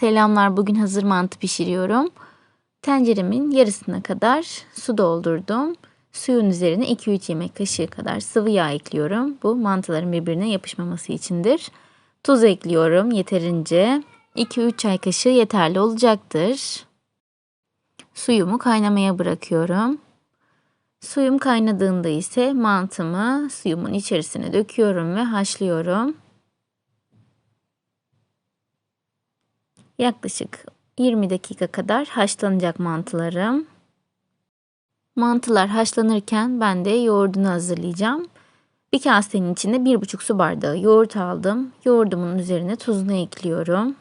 Selamlar. Bugün hazır mantı pişiriyorum. Tenceremin yarısına kadar su doldurdum. Suyun üzerine 2-3 yemek kaşığı kadar sıvı yağ ekliyorum. Bu mantıların birbirine yapışmaması içindir. Tuz ekliyorum yeterince. 2-3 çay kaşığı yeterli olacaktır. Suyumu kaynamaya bırakıyorum. Suyum kaynadığında ise mantımı suyumun içerisine döküyorum ve haşlıyorum. Yaklaşık 20 dakika kadar haşlanacak mantılarım. Mantılar haşlanırken ben de yoğurdunu hazırlayacağım. Bir kasenin içinde 1,5 su bardağı yoğurt aldım. Yoğurdumun üzerine tuzunu ekliyorum.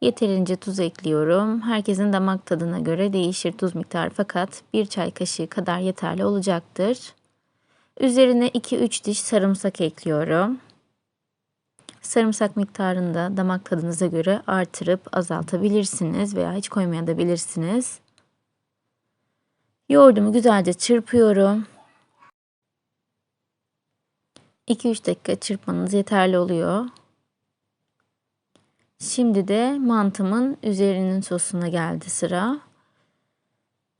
Yeterince tuz ekliyorum. Herkesin damak tadına göre değişir tuz miktarı fakat bir çay kaşığı kadar yeterli olacaktır. Üzerine 2-3 diş sarımsak ekliyorum. Sarımsak miktarını da damak tadınıza göre artırıp azaltabilirsiniz veya hiç koymayabilirsiniz. Yoğurdumu güzelce çırpıyorum. 2-3 dakika çırpmanız yeterli oluyor. Şimdi de mantımın üzerinin sosuna geldi sıra.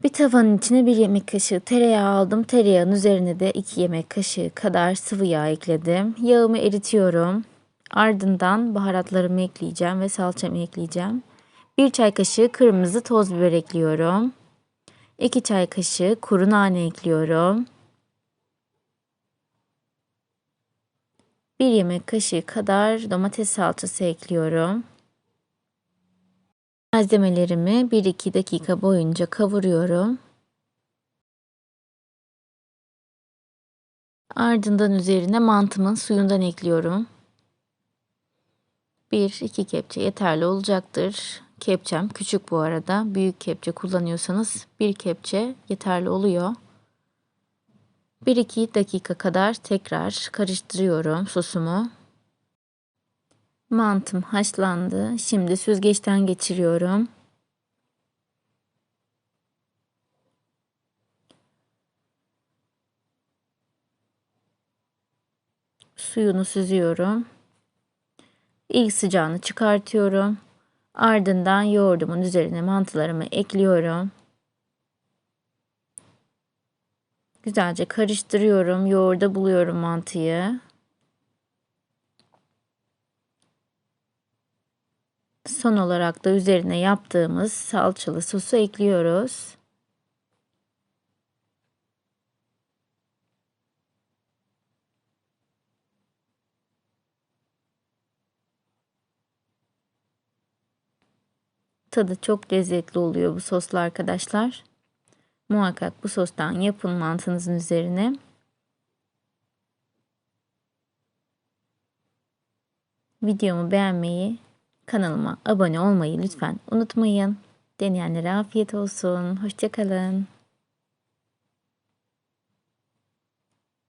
Bir tavanın içine bir yemek kaşığı tereyağı aldım. Tereyağın üzerine de 2 yemek kaşığı kadar sıvı yağ ekledim. Yağımı eritiyorum. Ardından baharatlarımı ekleyeceğim ve salçamı ekleyeceğim. 1 çay kaşığı kırmızı toz biber ekliyorum. 2 çay kaşığı kuru nane ekliyorum. 1 yemek kaşığı kadar domates salçası ekliyorum. Malzemelerimi 1-2 dakika boyunca kavuruyorum. Ardından üzerine mantımın suyundan ekliyorum. 1-2 kepçe yeterli olacaktır. Kepçem küçük bu arada. Büyük kepçe kullanıyorsanız bir kepçe yeterli oluyor. 1-2 dakika kadar tekrar karıştırıyorum sosumu. Mantım haşlandı. Şimdi süzgeçten geçiriyorum. Suyunu süzüyorum. İlk sıcağını çıkartıyorum. Ardından yoğurdumun üzerine mantılarımı ekliyorum. Güzelce karıştırıyorum. Yoğurda buluyorum mantıyı. Son olarak da üzerine yaptığımız salçalı sosu ekliyoruz. Tadı çok lezzetli oluyor bu soslu arkadaşlar. Muhakkak bu sostan yapın mantınızın üzerine. Videomu beğenmeyi, kanalıma abone olmayı lütfen unutmayın. Deneyenlere afiyet olsun. Hoşçakalın.